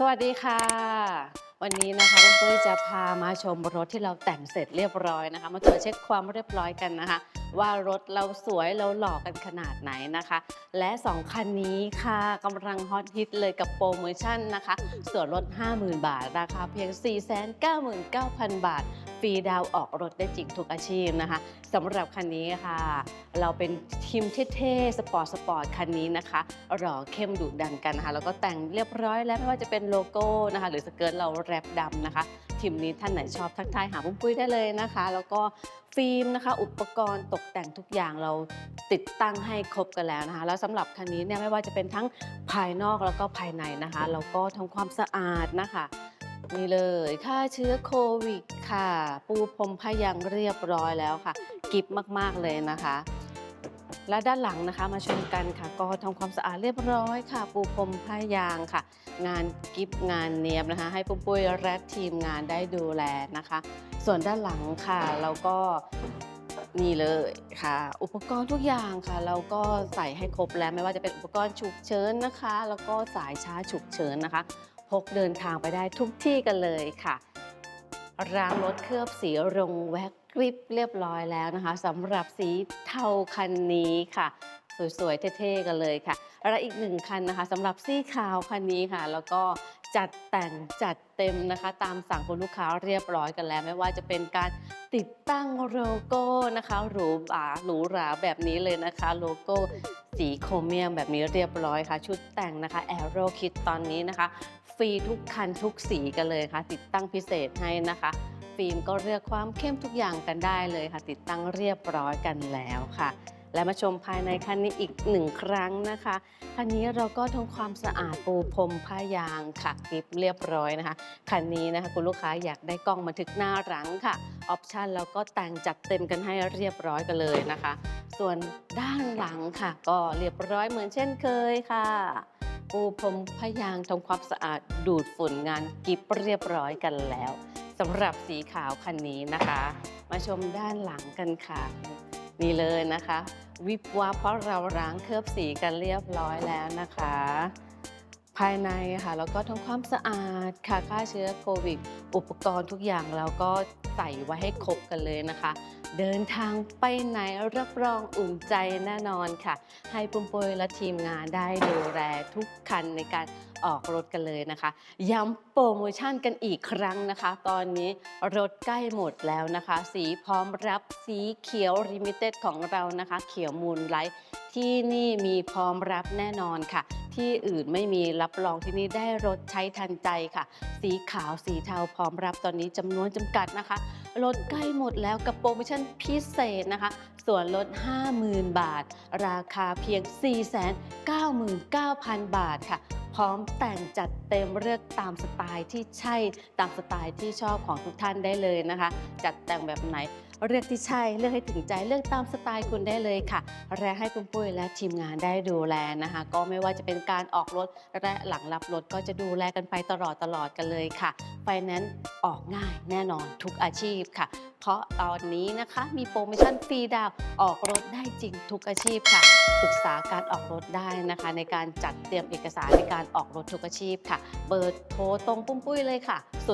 สวัสดีค่ะ วันนี้นะคะคุณปุ้ยจะพามาชมรถที่เราแต่งเสร็จเรียบร้อยนะคะ มาตรวจเช็คความเรียบร้อยกันนะคะ ว่ารถเราสวยเราหล่อกันขนาดไหนนะคะ และ2คันนี้ค่ะกำลังฮอตฮิตเลยกับโปรโมชั่นนะคะ ส่วนลด 50,000 บาท ราคาเพียง 499,000 บาท ฟรีดาวออกรถได้จริงทุกอาชีพนะคะสำหรับคันนี้ค่ะ เราเป็นทีมเท่ๆสปอร์ตสปอร์ตคันนี้นะคะหล่อเข้มดุดันกันนะคะแล้วก็แต่งเรียบร้อยแล้วไม่ว่าจะเป็นโลโก้นะคะ หรือสเกิร์ตเราแรปดำนะคะทีมนี้ท่านไหนชอบทักทายหาปุ้มปุ้ยได้เลยนะคะ แล้วก็ฟิล์มนะคะ อุปกรณ์ตกแต่งทุกอย่างเราติดตั้งให้ครบกันแล้วนะคะ แล้วสำหรับคันนี้เนี่ยไม่ว่าจะเป็นทั้งภายนอกแล้วก็ภายในนะคะแล้วก็ทำความสะอาดนะคะนี่เลยฆ่าเชื้อโควิดค่ะ ปูพรมพยังเรียบร้อยแล้วค่ะ กิฟมากๆเลยนะคะ และด้านหลังนะคะมาชมกันค่ะก็ทำความสะอาดเรียบร้อยค่ะ ปูพรมผ้ายางค่ะ งานกิฟงานเนียบนะคะ ให้ปุ้มปุ้ยและทีมงานได้ดูแลนะคะ ส่วนด้านหลังค่ะเราก็นี่เลยค่ะ อุปกรณ์ทุกอย่างค่ะ เราก็ใส่ให้ครบแล้วไม่ว่าจะเป็นอุปกรณ์ฉุกเฉินนะคะ แล้วก็สายชาร์จฉุกเฉินนะคะ พกเดินทางไปได้ทุกที่กันเลยค่ะ รางรถเคลือบสีรงแว็กกริปเรียบร้อยแล้วนะคะสำหรับสีเทาคันนี้ค่ะ สวยๆ เท่ๆ กันเลยค่ะ และอีกหนึ่งคันนะคะสำหรับสีขาวคันนี้ค่ะ แล้วก็จัดแต่งจัดเต็มนะคะ ตามสั่งคุณลูกค้าเรียบร้อยกันแล้ว ไม่ว่าจะเป็นการติดตั้งโลโก้นะคะหรูหราหรูหราแบบนี้เลยนะคะ โลโก้สีโครเมียมแบบนี้เรียบร้อยค่ะ ชุดแต่งนะคะแอโรคิดตอนนี้นะคะ ฟรีทุกคันทุกสีกันเลยค่ะ ติดตั้งพิเศษให้นะคะ ฟิล์มก็เลือกความเข้มทุกอย่างกันได้เลยค่ะ ติดตั้งเรียบร้อยกันแล้วค่ะ และมาชมภายในคันนี้อีกหนึ่งครั้งนะคะคันนี้เราก็ทำความสะอาดปูพรมผ้ายางค่ะกริบเรียบร้อยนะคะคันนี้นะคะคุณลูกค้าอยากได้กล้องบันทึกหน้าหลังค่ะออปชันเราก็แต่งจัดเต็มกันให้เรียบร้อยกันเลยนะคะ ส่วนด้านหลังค่ะ ก็เรียบร้อยเหมือนเช่นเคยค่ะ ปูพรมพยางทำความสะอาดดูดฝุ่นงานกิบเรียบร้อยกันแล้วสำหรับสีขาวคันนี้นะคะ มาชมด้านหลังกันค่ะ นี่เลยนะคะ วิบวับเพราะเราล้างเคลือบสีกันเรียบร้อยแล้วนะคะ ภายในค่ะแล้วก็ทำความสะอาดค่ะฆ่าเชื้อโควิด อุปกรณ์ทุกอย่างเราก็ใส่ไว้ให้ครบกันเลยนะคะ เดินทางไปไหนรับรองอุ่นใจแน่นอนค่ะ ให้ปุ้มปุ้ยและทีมงานได้ดูแลทุกคันในการออกรถกันเลยนะคะ ย้ำโปรโมชั่นกันอีกครั้งนะคะ ตอนนี้รถใกล้หมดแล้วนะคะ สีพร้อมรับสีเขียวริมิเต็ดของเรานะคะ เขียวมูลไลท์ ที่นี่มีพร้อมรับแน่นอนค่ะ ที่อื่นไม่มีรับรองที่นี่ได้รถใช้ทันใจค่ะ สีขาวสีเทาพร้อมรับตอนนี้จำนวนจำกัดนะคะรถใกล้หมดแล้วกับโปรโมชั่นพิเศษนะคะ ส่วนลด 50,000 บาท ราคาเพียง 499,000 บาทค่ะ พร้อมแต่งจัดเต็มเลือกตามสไตล์ที่ใช่ตามสไตล์ที่ชอบของทุกท่านได้เลยนะคะ จัดแต่งแบบไหนเลือกที่ใช่เลือกให้ถึงใจเลือกตามสไตล์คุณได้เลยค่ะ และให้คุณปุ้ยและทีมงานได้ดูแลนะคะ ก็ไม่ว่าจะเป็นการออกรถและหลังรับรถก็จะดูแลกันไปตลอดตลอดกันเลยค่ะ ไฟแนนซ์ออกง่ายแน่นอนทุกอาชีพค่ะ เพราะตอนนี้นะคะมีโปรโมชั่นฟรีดาวน์ออกรถได้จริงทุกอาชีพค่ะปรึกษาการออกรถได้นะคะ ในการจัดเตรียมเอกสารในการออกรถทุกอาชีพค่ะ เบอร์โทรตรงปุ้มปุ้ยเลยค่ะ 089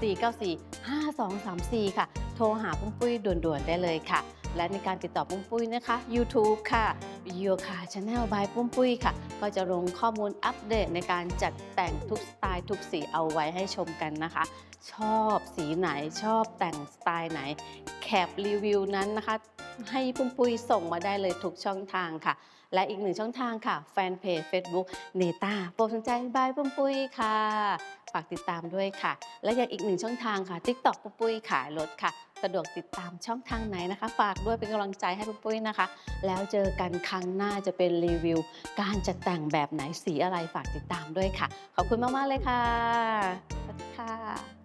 494 5234 ค่ะ โทรหาปุ้มปุ้ยด่วนๆได้เลยค่ะ และในการติดต่อปุ้มปุ้ยนะคะ YouTube ค่ะ y o ค่ะ Channel by ปุ้มปุ้ยค่ะ ก็จะลงข้อมูลอัปเดตในการจัดแต่งทุกสไตล์ทุกสีเอาไว้ให้ชมกันนะคะ ชอบสีไหนชอบแต่งสไตล์ไหน แคปรีวิวนั้นนะคะ ให้ปุ้มปุ้ยส่งมาได้เลยทุกช่องทางค่ะ และอีกหนึ่งช่องทางค่ะ แฟนเพจ Facebook เนต้าโปรดสนใจบายปุ้มปุ้ยค่ะ ฝากติดตามด้วยค่ะ และยังอีกหนึ่งช่องทางค่ะ TikTok ปุ้มปุ้ยขายรถค่ะ สะดวกติดตามช่องทางไหนนะคะ ฝากด้วยเป็นกำลังใจให้ปุ้มปุ้ยนะคะ แล้วเจอกันครั้งหน้าจะเป็นรีวิว การจัดแต่งแบบไหนสีอะไรฝากติดตามด้วยค่ะ ขอบคุณมาก ๆ เลยค่ะสวัสดีค่ะ